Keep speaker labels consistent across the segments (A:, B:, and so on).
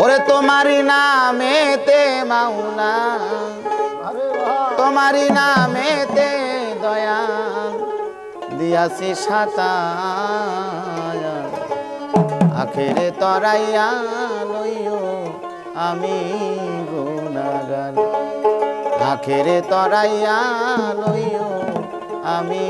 A: ওরে তোমারি নামেতে মাওলা। তোমারি নামেতে দয়া। দিয়াছি সাতা আখেরে তরাইয়া লইও আমি গুণাগার। আখেরে তরাইয়া লইও আমি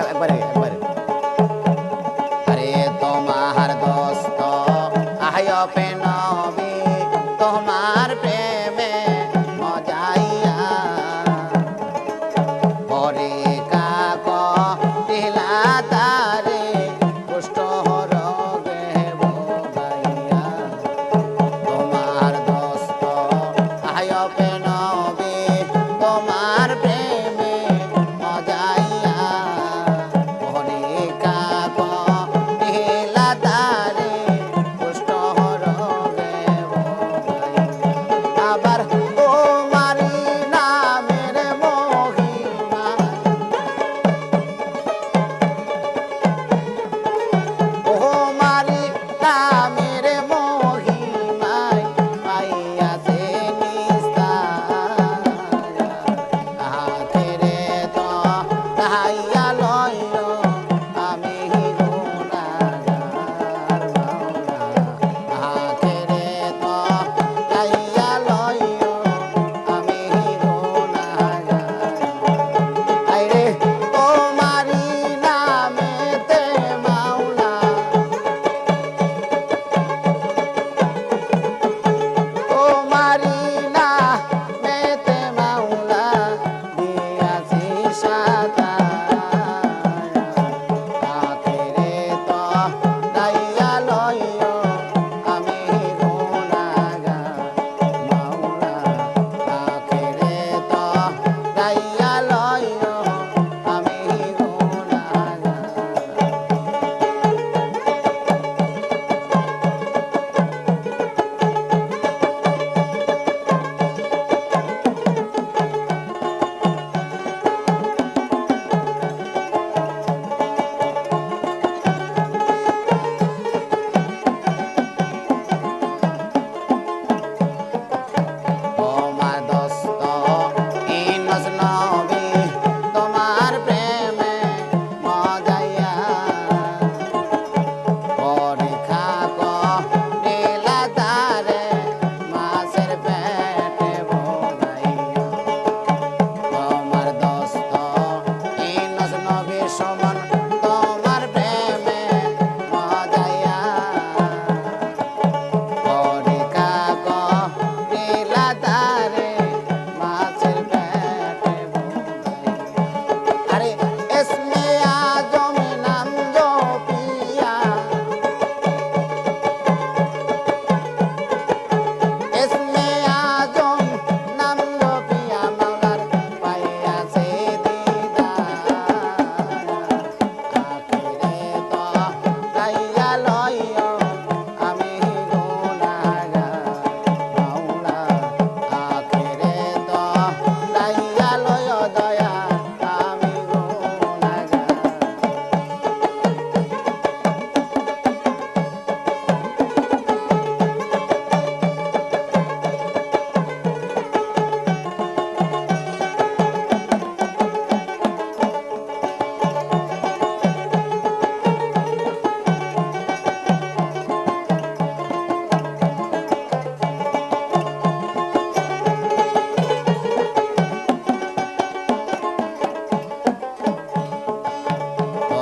A: একবারে একবারে আরে তোমার দোস্ত, আয় পেনবি তোমার প্রেমে মজাইয়া পরে কাক টিলা তারে, কুষ্ঠ রোগে ভোগাইয়া। তোমার দোস্ত, আয় পেনবি তোমার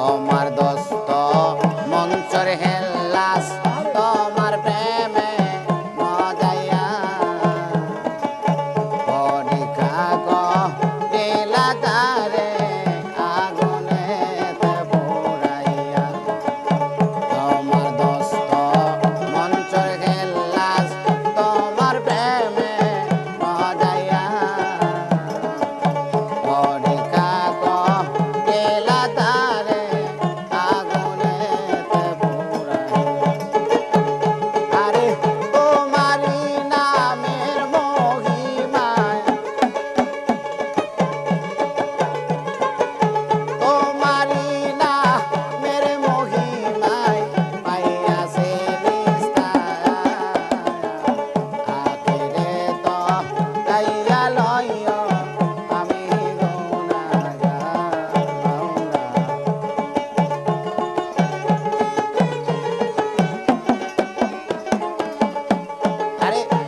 A: আমার দশ got it?